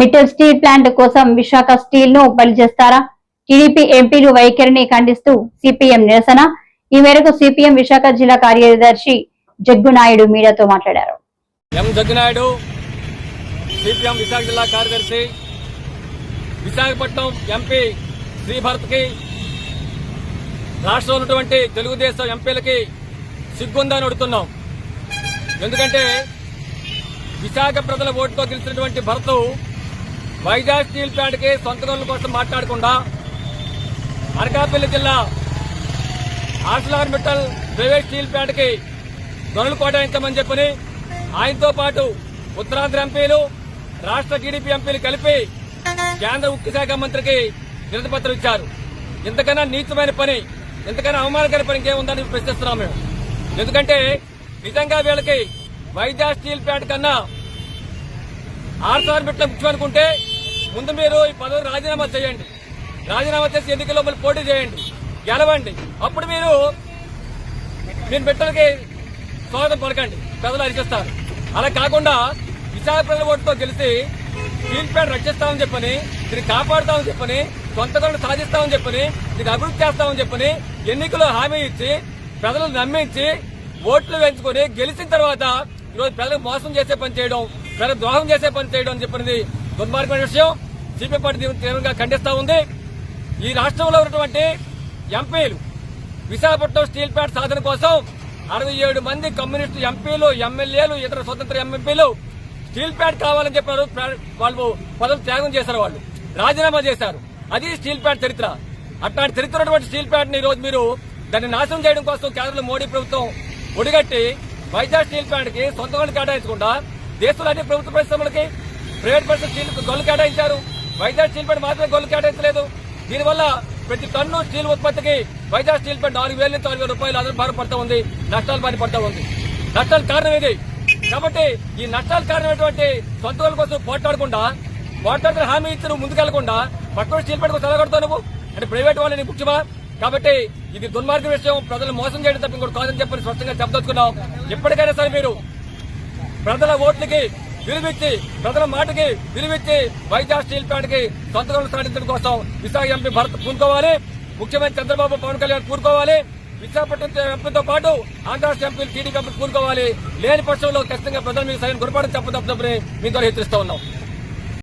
Mittal steel plant కోసం విశాఖ స్టీల్ను బలి చేస్తారా? టీడీపీ ఎంపీలు వైఖరిని ఖండిస్తూ సిపిఎం నిరసన. ఈ మేరకు సిపిఎం విశాఖ జిల్లా కార్యదర్శి జగ్గునాయుడు మీడియాతో మాట్లాడారు. ఎం జగ్గునాయుడు సిపిఎం విశాఖ జిల్లా కార్యదర్శి విశాఖపట్నం ఎంపీ శ్రీభరత్కి రాష్ట్రంలో ఉన్నటువంటి తెలుగుదేశం ఎంపీలకి సిగ్గుందని అడుగుతున్నాం. ఎందుకంటే విశాఖ ప్రజల ఓటుతో గెలిచినటువంటి భరత్ వైజాగ్ స్టీల్ ప్లాంట్కి సొంత రోజుల కోసం మాట్లాడకుండా అనకాపల్లి జిల్లా ఆర్సలార్ మిట్టల్ ప్రైవేట్ స్టీల్ ప్లాంట్కి ధనులు కేటాయించమని చెప్పని ఆయనతో పాటు ఉత్తరాంధ్ర ఎంపీలు రాష్ట్ర టీడీపీ ఎంపీలు కలిపి కేంద్ర ఉక్కు శాఖ మంత్రికి వినతి ఇచ్చారు. ఇంతకన్నా నీచమైన పని ఇంతకన్నా అవమానకర పని ఇంకేముందని ప్రశ్నిస్తున్నాం మేము. ఎందుకంటే నిజంగా వీళ్ళకి వైజాగ్ స్టీల్ ప్లాంట్ కన్నా ఆర్సార్ బిట్ల ముఖ్యం అనుకుంటే ముందు మీరు ఈ పదవి రాజీనామా చేయండి. రాజీనామా చేసి ఎన్నికల్లో మళ్ళీ పోటీ చేయండి. గెలవండి. అప్పుడు మీరు మీరు బిడ్డలకి స్వాగతం పలకండి. ప్రజలు అరిచిస్తారు. అలా కాకుండా విశాఖ ప్రజల ఓటుతో గెలిచి స్టీల్ రక్షిస్తామని చెప్పని దీన్ని కాపాడుతామని చెప్పని సొంత గనులు సాధిస్తామని చెప్పని దీన్ని అభివృద్ధి చేస్తామని చెప్పని ఎన్నికల్లో హామీ ఇచ్చి ప్రజలను నమ్మించి ఓట్లు వేయించుకొని గెలిచిన తర్వాత ఈరోజు ప్రజలకు మోసం చేసే పని చేయడం ప్రజలకు ద్రోహం చేసే పని చేయడం అని చెప్పినది దుర్మార్గమైన విషయం సిపిఐ పార్టీ తీవ్రంగా ఖండిస్తా ఉంది. ఈ రాష్ట్రంలో ఉన్నటువంటి ఎంపీలు విశాఖపట్నం స్టీల్ ప్లాంట్ సాధన కోసం అరవై ఏడు మంది కమ్యూనిస్టు ఎంపీలు ఎమ్మెల్యేలు ఇతర స్వతంత్ర ఎంపీలు స్టీల్ ప్లాంట్ కావాలని చెప్పారు వాళ్ళు పదవి త్యాగం చేశారు వాళ్ళు. రాజీనామా చేశారు. అది స్టీల్ ప్లాంట్ చరిత్ర. అట్లాంటి చరిత్ర ఉన్నటువంటి స్టీల్ ప్లాంట్ని రోజు మీరు దాన్ని నాశనం చేయడం కోసం కేంద్రంలో మోడీ ప్రభుత్వం ఒడిగట్టి వైజాగ్ స్టీల్ ప్లాంట్కి సొంత గొల్లు కేటాయించకుండా దేశంలో అన్ని ప్రభుత్వ పరిశ్రమలకి ప్రైవేట్ పరిశ్రమ స్టీల్ గొల్లు కేటాయించారు. వైజాగ్ స్టీల్ ప్లాంట్ మాత్రమే గొల్లు కేటాయించలేదు. దీనివల్ల ప్రతి టన్ను స్టీల్ ఉత్పత్తికి వైజాగ్ స్టీల్ ప్లాంట్ నాలుగు వేల నుంచి ఆరు వేల రూపాయలు అదన భారం పడతా ఉంది. నష్టాలు బారి పడతా ఉంది. నష్టాలు కారణం ఇది. కాబట్టి ఈ నష్టాల కారణమైనటువంటి సొంత వాళ్ళ కోసం పోట్లాడకుండా పోట్లాడుతున్న హామీ ఇచ్చి నువ్వు ముందుకెళ్ళకుండా పక్కన స్టీల్ ప్లాంట్ కోసం నువ్వు? అంటే ప్రైవేట్ వాళ్ళని ముఖ్యమా కాబట్టి ఇది దుర్మార్గ విషయం. ప్రజలు మోసం చేయడం తప్ప ఇంకోటి కాదని చెప్పని స్పష్టంగా చెప్పదలుచుకున్నాం. ఎప్పటికైనా సరే మీరు ప్రజల ఓట్లకి విలువిచ్చి ప్రజల మాటకి విలువిచ్చి వైజాగ్ స్టీల్ ప్లాంట్కి సాధించడం కోసం విశాఖ ఎంపీ భరత్ పూనుకోవాలి. ముఖ్యమంత్రి చంద్రబాబు పవన్ కళ్యాణ్ కూరుకోవాలి విశాఖపట్నం ఎంపీతో పాటు ఆంధ్ర ఎంపీలు టీడీపీ ఎంపీలు కూరుకోవాలి లేని పక్షంలో ఖచ్చితంగా ప్రజలు మీకు సైన్ గురపాటు చెప్పదప్పని మీ ద్వారా హెచ్చరిస్తా ఉన్నాం.